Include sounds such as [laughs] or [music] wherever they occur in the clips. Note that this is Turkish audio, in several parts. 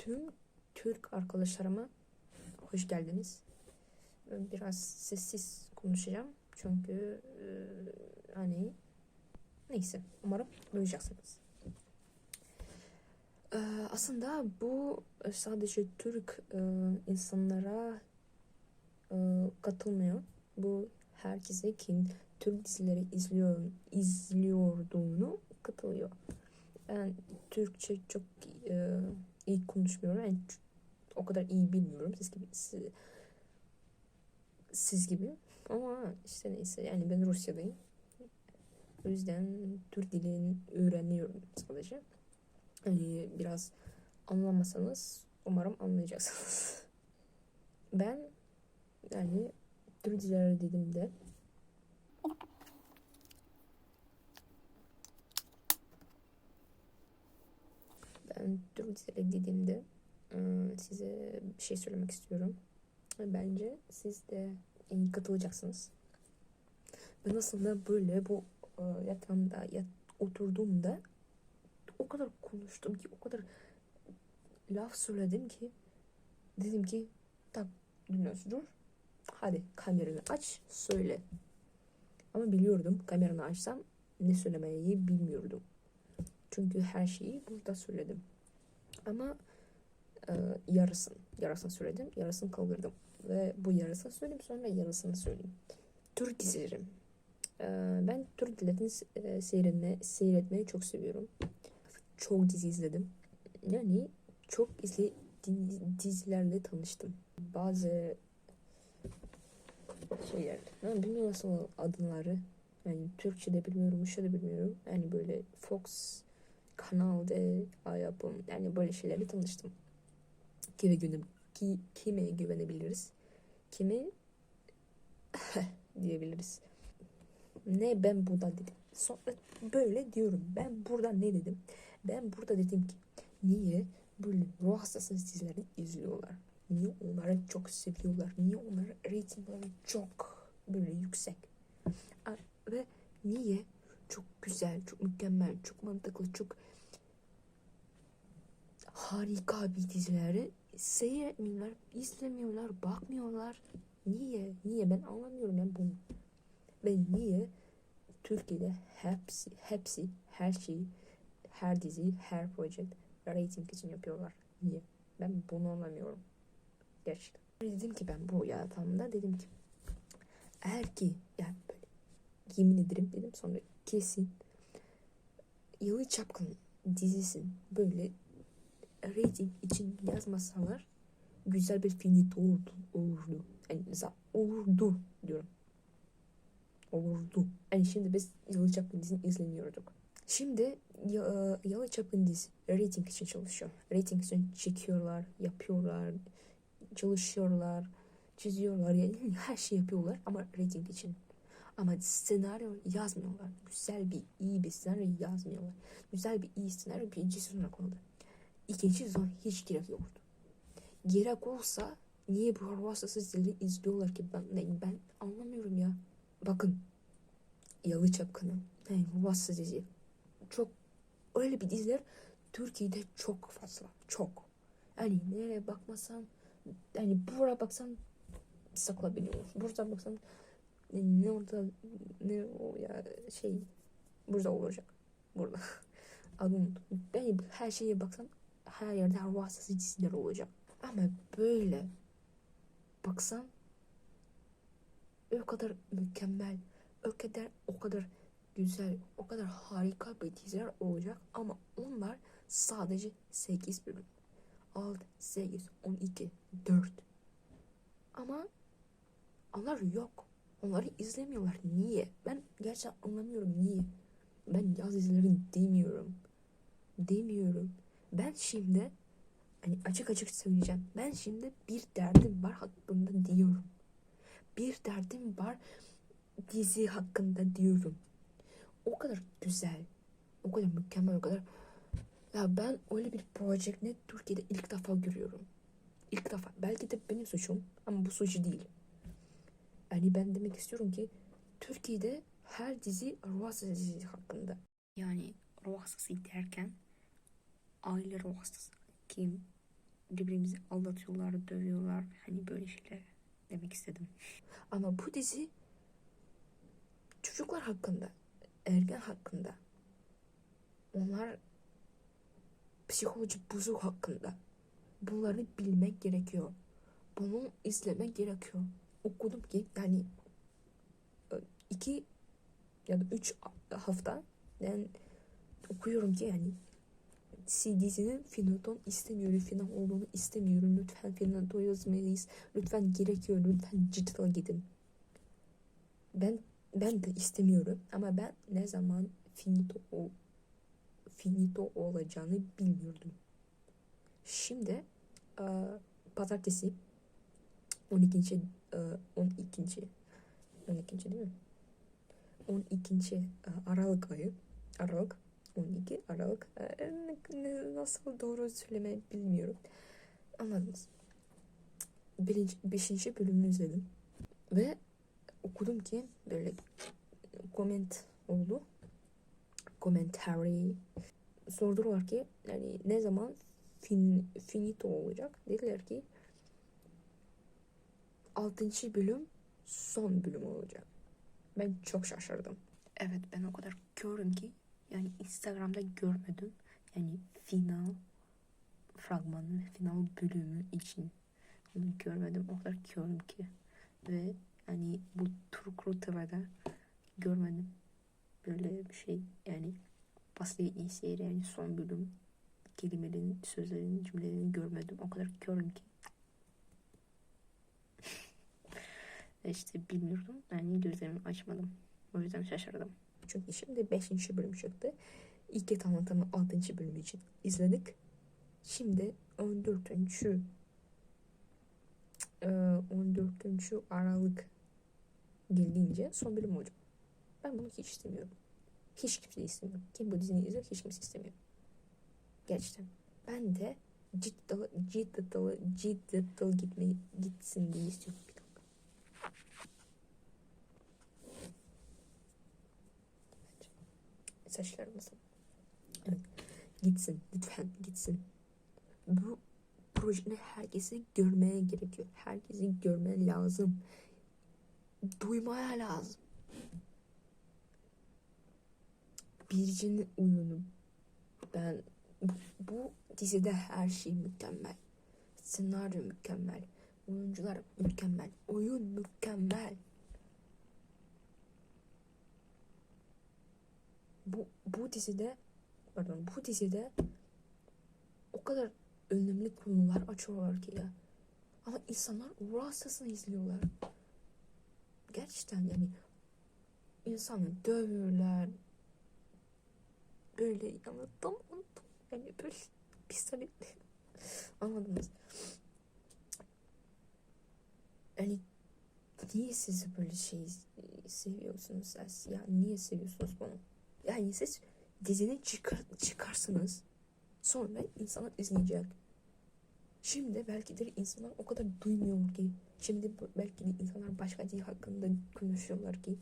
tüm Türk arkadaşlarıma hoş geldiniz. Ben Biraz sessiz konuşacağım çünkü e, hani neyse umarım duyacaksınız. E, aslında bu sadece Türk e, insanlara e, katılmıyor. Bu herkese kim Türk dizileri izliyor izliyorduğunu katılıyor. Ben Türkçe çok e, iyi konuşmuyorum. Yani o kadar iyi bilmiyorum siz gibi siz, siz gibi. Ama işte neyse yani ben Rusya'dayım. O yüzden Türk dilini öğreniyorum sadece. Hani biraz anlamasanız umarım anlayacaksınız. [laughs] Ben yani Türk dizileri dediğimde ben Dizileri dediğimde size bir şey söylemek istiyorum. Bence siz de iyi katılacaksınız. Ben aslında böyle bu yatağımda yat, oturduğumda o kadar konuştum ki o kadar laf söyledim ki dedim ki tak Dünyas dur hadi kameranı aç söyle. Ama biliyordum kameranı açsam ne söylemeyi bilmiyordum. Çünkü her şeyi burada söyledim. Ama e, yarısını, yarısını söyledim, yarısını kaldırdım. Ve bu yarısını söyleyeyim sonra yarısını söyleyeyim. Türk dizilerim. E, ben Türk dizilerini e, seyretme, seyretmeyi çok seviyorum. Çok dizi izledim. Yani çok izle, di- dizilerle tanıştım. Bazı şeyler, ben bilmiyorum nasıl adları. Yani Türkçe'de bilmiyorum, Rusça'da bilmiyorum. Yani böyle Fox kanalda ay yapım yani böyle şeylerle tanıştım. Kime, güvenim, ki, kime güvenebiliriz? Kime [laughs] diyebiliriz? Ne ben burada dedim. Sonra böyle diyorum. Ben burada ne dedim? Ben burada dedim ki niye böyle ruh hastası dizileri izliyorlar? Niye onları çok seviyorlar? Niye onların reytingleri çok böyle yüksek? Ve niye çok güzel, çok mükemmel, çok mantıklı, çok harika bir dizileri seyretmiyorlar, izlemiyorlar, bakmıyorlar. Niye? Niye? Ben anlamıyorum ben bunu. Ben niye Türkiye'de hepsi, hepsi, her şey, her dizi, her proje rating için yapıyorlar. Niye? Ben bunu anlamıyorum. Gerçekten. Dedim ki ben bu yatağımda dedim ki eğer ki yani böyle yemin ederim dedim sonra kesin Yalı Çapkın dizisi böyle rating için yazmasalar güzel bir film olurdu. olurdu. Yani mesela olurdu diyorum. Olurdu. Yani şimdi biz Yalı Çapkın dizisini izlemiyorduk. Şimdi ya, Yalı Çapkın dizisi rating için çalışıyor. Rating için çekiyorlar, yapıyorlar, çalışıyorlar, çiziyorlar. Yani her şey yapıyorlar ama rating için. Ama senaryo yazmıyorlar. Güzel bir, iyi bir senaryo yazmıyorlar. Güzel bir, iyi senaryo birinci sezona konuldu. İkinci sezon hiç gerek yoktu. Gerek olsa niye bu hastası dizileri izliyorlar ki ben, ben anlamıyorum ya. Bakın Yalı Çapkını, yani Ruhsuz dizi. Çok öyle bir diziler Türkiye'de çok fazla. Çok. Yani nereye bakmasan yani buraya baksan sakla biliyor. Burada baksan ne, orada ne o ya şey burada olacak. Burada. [laughs] Unuttum. Yani her şeye baksan her yerde ruhsuz diziler olacak. Ama böyle baksan o kadar mükemmel, o kadar o kadar güzel, o kadar harika bir diziler olacak ama onlar sadece 8 bölüm. 6, 8, 12, 4. Ama onlar yok. Onları izlemiyorlar. Niye? Ben gerçekten anlamıyorum niye. Ben yaz dizileri demiyorum. Demiyorum. Ben şimdi hani açık açık söyleyeceğim. Ben şimdi bir derdim var hakkında diyorum. Bir derdim var dizi hakkında diyorum. O kadar güzel, o kadar mükemmel, o kadar ya ben öyle bir proje ne Türkiye'de ilk defa görüyorum. İlk defa. Belki de benim suçum ama bu suç değil. Yani ben demek istiyorum ki Türkiye'de her dizi ruh hastası hakkında. Yani ruh hastası derken aile ruh hastası. Kim? birbirimizi aldatıyorlar, dövüyorlar. Hani böyle şeyler demek istedim. Ama bu dizi çocuklar hakkında, ergen hakkında, onlar psikoloji bozuk hakkında. Bunları bilmek gerekiyor. Bunu izlemek gerekiyor. Okudum ki yani e, iki ya da üç hafta ben okuyorum ki yani CD'sinin Finodon istemiyorum. Final olduğunu istemiyorum. Lütfen Finodon yazmayız. Lütfen gerekiyor. Lütfen digital gidin. Ben ben de istemiyorum ama ben ne zaman finito ol, finito olacağını bilmiyordum. Şimdi e, pazartesi 12. e, 12. 12. değil mi? 12. e, Aralık ayı. Aralık 12 Aralık. E, ne- nasıl doğru söylemeyi bilmiyorum. Anladınız. Birinci, beşinci bölümünü izledim. Ve okudum ki böyle comment oldu. Commentary. Sordular ki yani ne zaman fin, finito olacak? Dediler ki 6. bölüm son bölüm olacak. Ben çok şaşırdım. Evet ben o kadar körüm ki yani Instagram'da görmedim. Yani final fragmanı ve final bölümü için onu görmedim. O kadar körüm ki. Ve hani bu Turku TV'de görmedim. Böyle bir şey yani Basri İseyir yani son bölüm kelimelerin, sözlerin, cümlelerini görmedim. O kadar körüm ki. [laughs] işte bilmiyordum. Yani gözlerimi açmadım. O yüzden şaşırdım. Çünkü şimdi 5. bölüm çıktı. İlk tanıtımı 6. bölüm için izledik. Şimdi 14. e, 14. Aralık geldiğince son bölüm olacak. Ben bunu hiç istemiyorum. Hiç kimse istemiyor. Kim bu diziyi izler hiç kimse istemiyor. Gerçekten. Ben de ciddi ciddi ciddi gitmeyi gitsin diye istiyorum. Evet. Gitsin. Lütfen gitsin. Bu projeyi herkesi görmeye gerekiyor. Herkesi görmeye lazım. Duymaya lazım. Biricinin oyunu. Ben bu, bu dizide her şey mükemmel. Senaryo mükemmel. Oyuncular mükemmel. Oyun mükemmel. Bu, bu dizide pardon bu dizide o kadar önemli konular açıyorlar ki ya. Ama insanlar rahatsızsın izliyorlar. Gerçekten yani insanı dövüyorlar. Böyle anlattım unuttum. Yani böyle [laughs] sebeple [laughs] anladınız. Yani niye siz böyle şey seviyorsunuz? Ya niye seviyorsunuz bunu? Yani siz dizini çıkar, çıkarsınız. Sonra insanlar izleyecek. Şimdi belki de insanlar o kadar duymuyor ki. Şimdi belki de insanlar başka dil hakkında konuşuyorlar ki.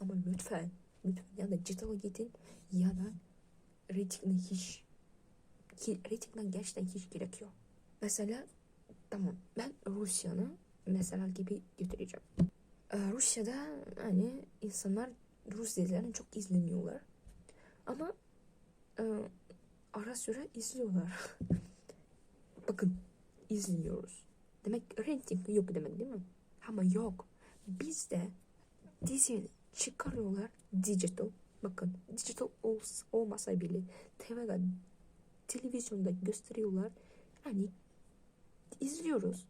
Ama lütfen, lütfen ya da ciddiye gidin ya da ratingine hiç ratingden gerçekten hiç gerekiyor. Mesela tamam ben Rusya'nı mesela gibi götüreceğim. Ee, Rusya'da hani insanlar Rus dizilerini çok izlemiyorlar. Ama e, ara sıra izliyorlar. [laughs] Bakın izliyoruz. Demek rating yok demek değil mi? Ama yok. Bizde dizi çıkarıyorlar digital. Bakın digital ol, olmasa bile TV'de televizyonda gösteriyorlar. Yani izliyoruz.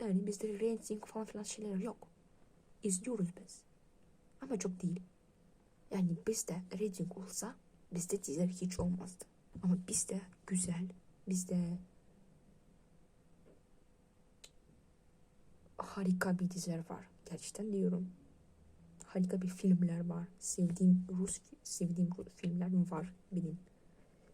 Yani bizde rating falan filan şeyler yok. İzliyoruz biz. Ama çok değil. Yani bizde rating olsa bizde diziler hiç olmazdı. Ama bizde güzel, bizde harika bir diziler var. Gerçekten diyorum. Harika bir filmler var. Sevdiğim Rus sevdiğim Rus filmler var benim.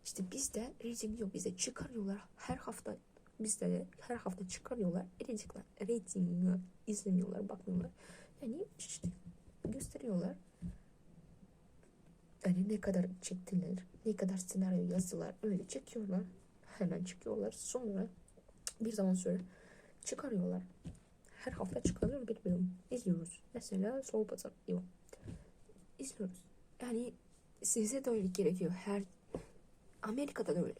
İşte bizde rating yok. Bizde çıkarıyorlar her hafta bizde de her hafta çıkarıyorlar. Ratingler, rating izlemiyorlar, bakmıyorlar. Yani işte gösteriyorlar. Yani ne kadar çektiler, ne kadar senaryo yazdılar öyle çekiyorlar. hemen çıkıyorlar. Sonra bir zaman sonra çıkarıyorlar. Her hafta çıkarıyor bir bölüm. İzliyoruz. Mesela Soul Battle. Yok. İzliyoruz. Yani size de öyle gerekiyor. Her Amerika'da da öyle.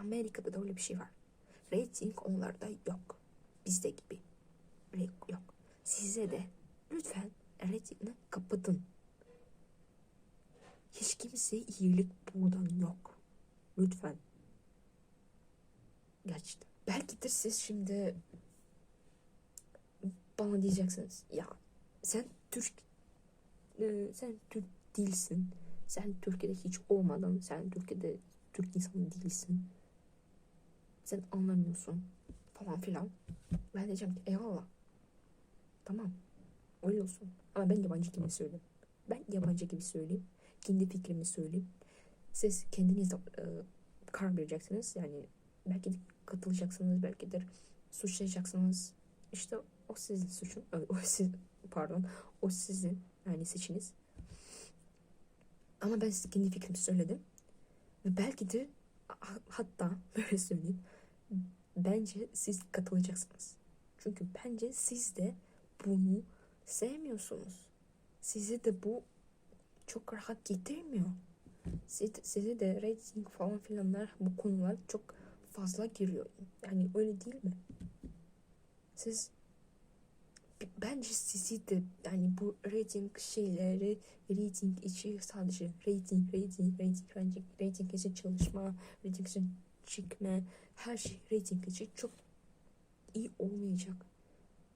Amerika'da da öyle bir şey var. Rating onlarda yok. Bizde gibi. Yok. Size de lütfen ratingini kapatın. Hiç kimseye iyilik buradan yok. Lütfen. Gerçekten. Belki de siz şimdi bana diyeceksiniz ya sen Türk e, sen Türk değilsin. Sen Türkiye'de hiç olmadın. Sen Türkiye'de Türk insanı değilsin. Sen anlamıyorsun falan filan. Ben diyeceğim ki eyvallah. Tamam. Öyle olsun. Ama ben yabancı gibi söyleyeyim. Ben yabancı gibi söyleyeyim. Kendi fikrimi söyleyeyim. Siz kendiniz e, karar vereceksiniz. Yani belki de katılacaksınız. Belki de suçlayacaksınız. İşte o sizin suçun. O siz, pardon. O sizin yani seçiniz. Ama ben size kendi fikrimi söyledim. Ve belki de ha- hatta [laughs] böyle söyleyeyim. Bence siz katılacaksınız. Çünkü bence siz de bunu sevmiyorsunuz. Size de bu çok rahat getirmiyor. Siz, size de rating falan filanlar bu konular çok fazla giriyor. Yani öyle değil mi? Siz bence sizi de yani bu rating şeyleri rating için sadece rating rating rating rating rating için çalışma rating için çıkma her şey rating için çok iyi olmayacak.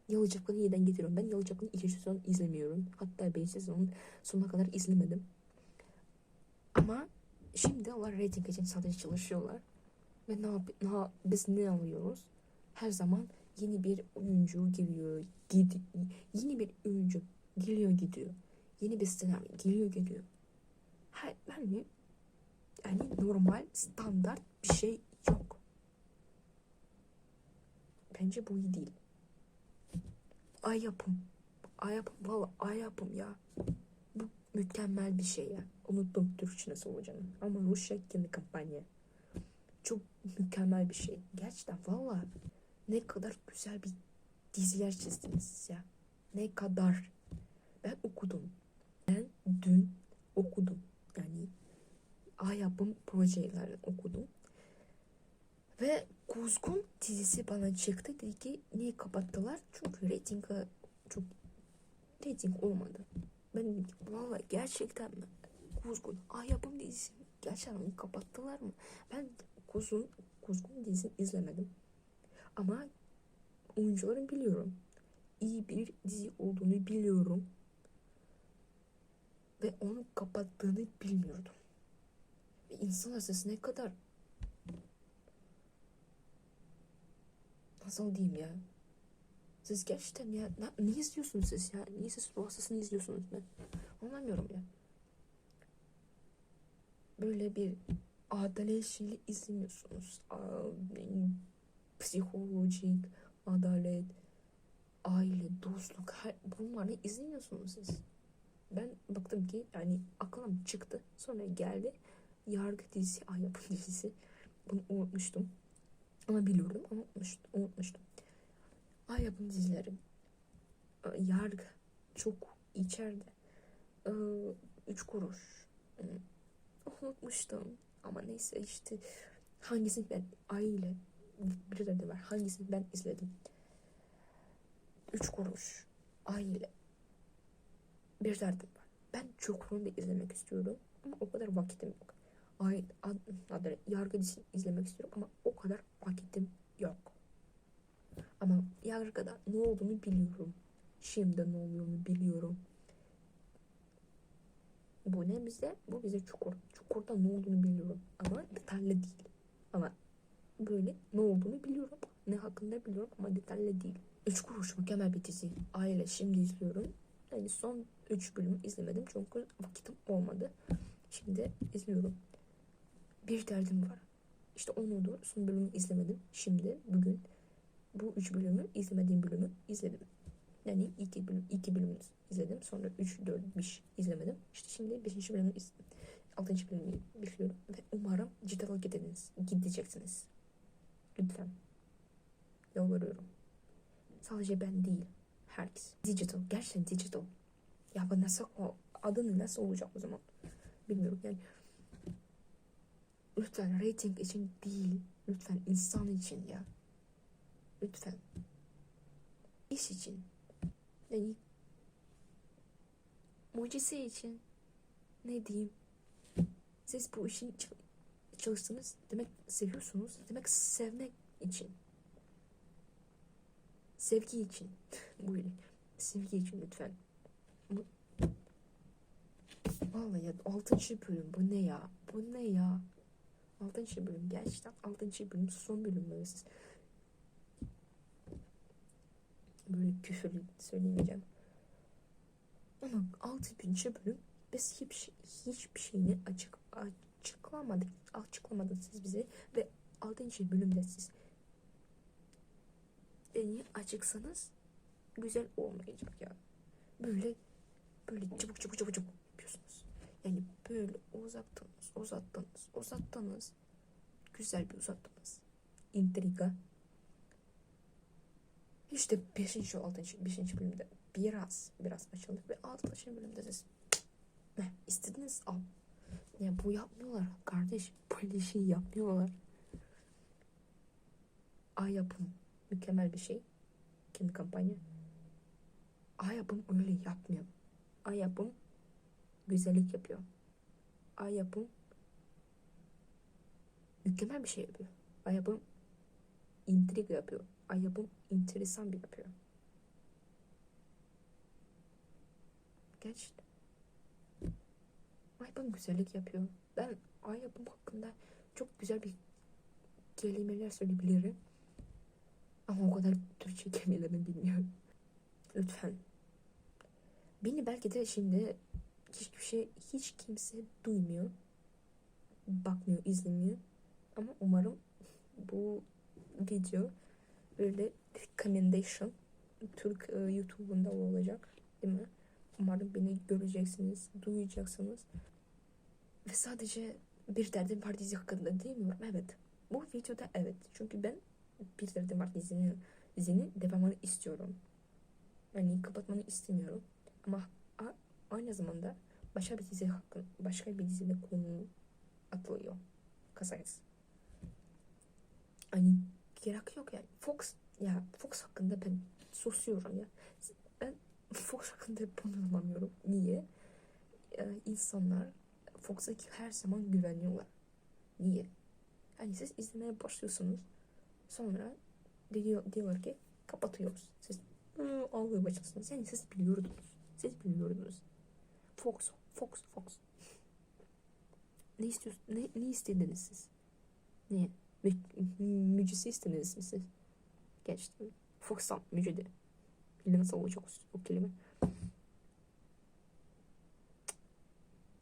Yalıcaklı'nı yeniden getiriyorum. Ben Yalıcaklı'nı ikinci sezon izlemiyorum. Hatta beşinci sezonun sonuna kadar izlemedim. Ama şimdi onlar rating için sadece çalışıyorlar. Ve ne, yap ne biz ne alıyoruz? Her zaman yeni bir oyuncu geliyor, gid yeni bir oyuncu geliyor gidiyor. Yeni bir senaryo geliyor gidiyor. Her, yani, yani normal standart bir şey yok. Bence bu iyi değil. Ay yapım. Ay yapım. Valla ay yapım ya. Bu mükemmel bir şey ya. Unuttum Türkçe nasıl olacağını. Ama Rusya kendi kampanya. Çok mükemmel bir şey. Gerçekten valla ne kadar güzel bir diziler çizdiniz ya. Ne kadar. Ben okudum. Ben dün okudum. Yani ay yapım projelerini okudum. Ve Kuzgun dizisi bana çıktı. Dedi ki niye kapattılar? Çünkü reyting çok reyting olmadı. Ben dedim ki valla gerçekten mi? Kuzgun ay yapım dizisi gerçekten onu kapattılar mı? Ben Kuzgun, Kuzgun dizisini izlemedim. Ama oyuncuları biliyorum. İyi bir dizi olduğunu biliyorum. Ve onu kapattığını bilmiyordum. Ve insan sesi ne kadar nasıl diyeyim ya? Siz gerçekten ya ne, ne izliyorsunuz siz ya? Niye siz ruh hastasını izliyorsunuz ben? Anlamıyorum ya. Böyle bir adalet şeyi izlemiyorsunuz. Psikolojik, adalet, aile, dostluk her, bunları izlemiyorsunuz siz. Ben baktım ki yani aklım çıktı. Sonra geldi. Yargı dizisi, ay yapım dizisi. Bunu unutmuştum. Ama biliyordum ama unutmuştum. unutmuştum. Ay yapım dizileri. Ee, Yargı çok içeride. Ee, Üç kuruş. Unutmuştum. Ama neyse işte hangisini ben aile bir de var. Hangisini ben izledim. Üç kuruş. Aile. Bir derdim var. Ben Çukur'unu da izlemek istiyorum. Ama o kadar vakitim yok. Ay, ad, yargı dizisini izlemek istiyorum ama o kadar vakitim yok. Ama yargıda ne olduğunu biliyorum. Şimdi ne olduğunu biliyorum. Bu ne bize? Bu bize çukur. Çukurda ne olduğunu biliyorum. Ama detaylı değil. Ama böyle ne olduğunu biliyorum. Ne hakkında biliyorum ama detaylı değil. Üç kuruş mükemmel bir dizi. Aile şimdi izliyorum. Yani son üç bölümü izlemedim çünkü vakitim olmadı. Şimdi izliyorum. Bir derdim var. İşte onu da son bölümü izlemedim. Şimdi bugün bu üç bölümü izlemediğim bölümü izledim. Yani iki bölüm, iki bölümü izledim. Sonra üç, dört, beş izlemedim. İşte şimdi beşinci bölümü izledim. Altıncı bölümü bekliyorum. Ve umarım cidden gidiniz, gideceksiniz. Lütfen. Yalvarıyorum. Sadece ben değil. Herkes. Digital. Gerçekten digital. Ya bu nasıl o adını nasıl olacak o zaman? Bilmiyorum yani. Lütfen rating için değil. Lütfen insan için ya. Lütfen. İş için. Yani mucize için. Ne diyeyim? Siz bu işin çalıştınız. Demek seviyorsunuz. Demek sevmek için. Sevgi için. [laughs] Böyle. Sevgi için lütfen. Vallahi ya 6. bölüm bu ne ya? Bu ne ya? 6. bölüm gerçekten 6. bölüm son bölüm böyle. Böyle küfürlü söyleyemeyeceğim. Ama 6. bölüm biz hiçbir, şey, hiçbir şeyini açık açıklamadık. Açıklamadınız siz bize ve 6. bölümde siz beni açıksanız güzel olmayacak ya. Böyle böyle çabuk çabuk çabuk çabuk yapıyorsunuz. Yani böyle uzattınız, uzattınız, uzattınız. Güzel bir uzattınız. İntriga. İşte 5. 6. 5. bölümde biraz biraz açıldık ve 6. bölümde siz ne istediniz al. Ya bu yapmıyorlar kardeş. Böyle şey yapmıyorlar. Ay yapım mükemmel bir şey. Kendi kampanya. Ay yapım öyle yapmıyor. Ay yapım güzellik yapıyor. Ay yapım mükemmel bir şey yapıyor. Ay yapım intriga yapıyor. Ay yapım enteresan bir yapıyor. Gerçekten. Ay yapım güzellik yapıyor. Ben ay yapım hakkında çok güzel bir kelimeler söyleyebilirim. Ama o kadar Türkçe [laughs] kelimelerini bilmiyorum. Lütfen. Beni belki de şimdi hiçbir şey, hiç kimse duymuyor. Bakmıyor, izlemiyor. Ama umarım bu video böyle recommendation Türk e, YouTube'unda olacak. Değil mi? Umarım beni göreceksiniz, duyacaksınız. Ve sadece bir derdim var dizi hakkında demiyorum. Evet. Bu videoda evet. Çünkü ben bir derdim var dizinin, dizinin devamını istiyorum. Yani kapatmanı istemiyorum. Ama aynı zamanda başka bir dizi hakkın, başka bir dizide konu atılıyor. Kasayız. Hani gerek yok yani. Fox ya Fox hakkında ben susuyorum ya. Ben Fox hakkında bunu. Niye? Ee, insanlar Fox'a her zaman güveniyorlar. Niye? Yani siz izlemeye başlıyorsunuz. Sonra diyor, diyorlar ki kapatıyoruz. Siz "Hı, ağlamaya başlıyorsunuz. Yani siz biliyordunuz. Siz biliyordunuz. Fox, Fox, Fox. Ne istiyorsunuz? Ne, ne istediniz siz? Niye? Mü, mücisi istediniz mi siz? Geçtim. Fox'tan mücide. Bildi nasıl olacak o, kelime?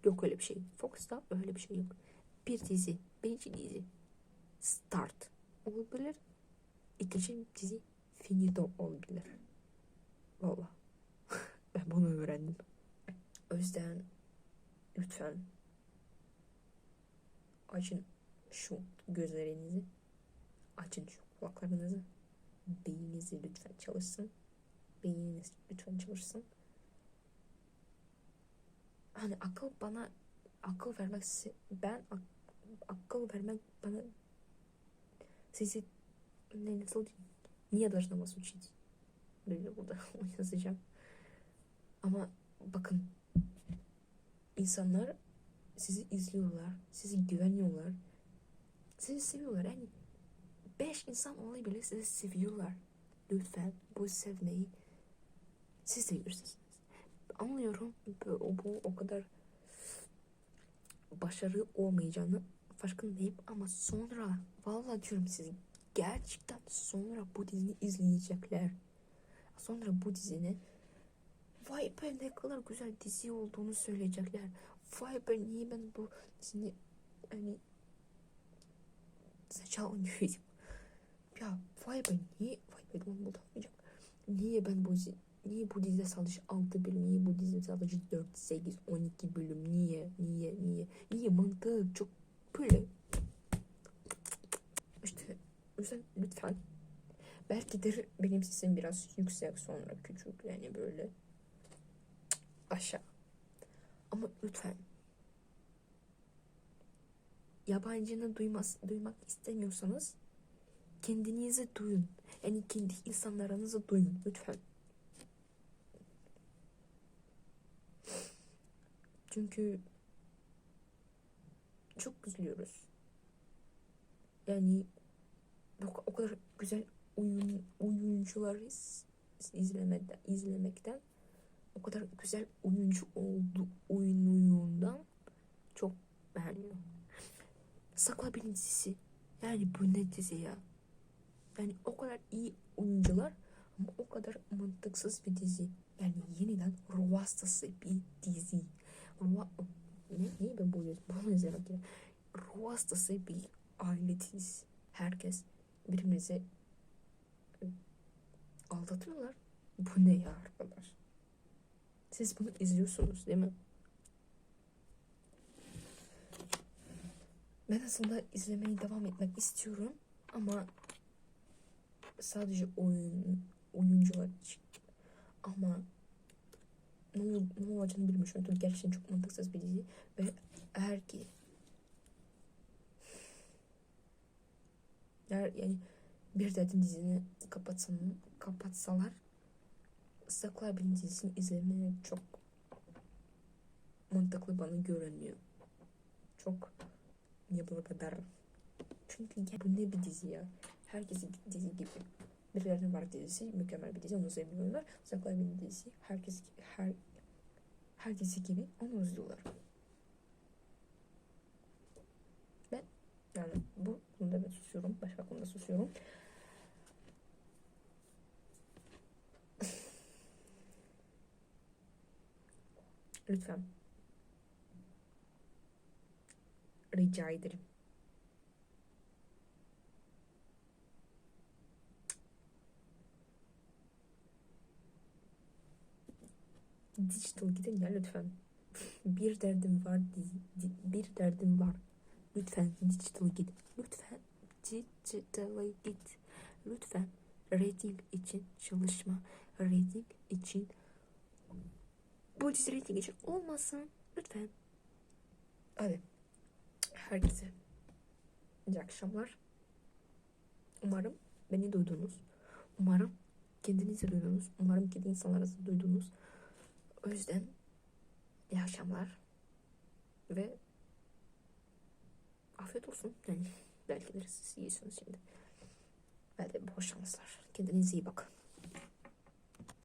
Yok öyle bir şey. Fox'ta öyle bir şey yok. Bir dizi, birinci dizi start olabilir. İkinci dizi finito olabilir. Valla. [laughs] ben bunu öğrendim. O yüzden lütfen açın şu gözlerinizi, açın şu kulaklarınızı, beyninizi lütfen çalışsın. Beyniniz lütfen çalışsın. Hani akıl bana akıl vermek ben ak, akıl vermek bana sizi ne nasıl diyeyim? Niye должна вас учить? Böyle burada [laughs] yazacağım. Ama bakın insanlar sizi izliyorlar, sizi güveniyorlar, sizi seviyorlar. Yani beş insan olayı bile sizi seviyorlar. Lütfen bu sevmeyi siz de görürsünüz. Anlıyorum bu, bu o kadar başarı olmayacağını farkındayım ama sonra vallahi diyorum size gerçekten sonra bu dizini izleyecekler. Sonra bu dizini vay be ne kadar güzel dizi olduğunu söyleyecekler. Vay be niye ben bu dizini hani saçma oynuyorum. Ya vay be niye vay be bunu bulamayacağım. Niye ben bu Niye bu dizide sadece 6 bölüm? Niye bu dizide sadece 4, 8, 12 bölüm? Niye? Niye? Niye? Niye? Mantığı çok böyle işte yüzden lütfen belki de benim sesim biraz yüksek sonra küçük yani böyle aşağı. Ama lütfen yabancını duymas, duymak istemiyorsanız kendinizi duyun. Yani kendi insanlarınızı duyun lütfen. Çünkü çok üzülüyoruz. Yani o, kadar güzel oyun oyuncuları iz- izlemeden izlemekten o kadar güzel oyuncu oldu oyunundan çok beğeniyorum. Sakla Beni dizisi. Yani bu ne dizi ya? Yani o kadar iyi oyuncular ama o kadar mantıksız bir dizi. Yani yeniden ruh hastası bir dizi. Ruh... Ne? Niye ben bunu, bunu izlemek ya? Ruh hastası bir aile dizisi. Herkes birbirimize e, aldatıyorlar. Bu ne ya arkadaş? Siz bunu izliyorsunuz değil mi? Ben aslında izlemeye devam etmek istiyorum ama sadece oyun oyuncular için. Ama ne, ol- ne olacağını bilmiyorum. Çünkü gerçekten çok mantıksız bir dizi ve eğer ki eğer yani bir dedim dizini kapatsan, kapatsalar Saklar Beni dizisini izlemeye çok mantıklı bana görünüyor. Çok niye bu kadar? Çünkü ya bu ne bir dizi ya? Herkesi dizi gibi. Birilerinin var dizisi mükemmel bir dizi onu sevmiyorlar. Saklar Beni dizisi herkes her her dizi gibi onu izliyorlar. Ben yani bu konuda ben susuyorum. Başka konuda susuyorum. [laughs] Lütfen. Rica ederim. Digital gidin ya lütfen. [laughs] Bir derdim var bir derdim var. Lütfen digital git. Lütfen digital'a git. Lütfen rating için çalışma. Rating için bu rating için olmasın. Lütfen. Hadi. Herkese iyi akşamlar. Umarım beni duydunuz. Umarım kendinizi duydunuz. Umarım kendi insanlarınızı duydunuz. O yüzden iyi akşamlar. Ve afiyet olsun. Yani belki de siz yiyorsunuz şimdi. Ve de bol şanslar. Kendinize iyi bakın.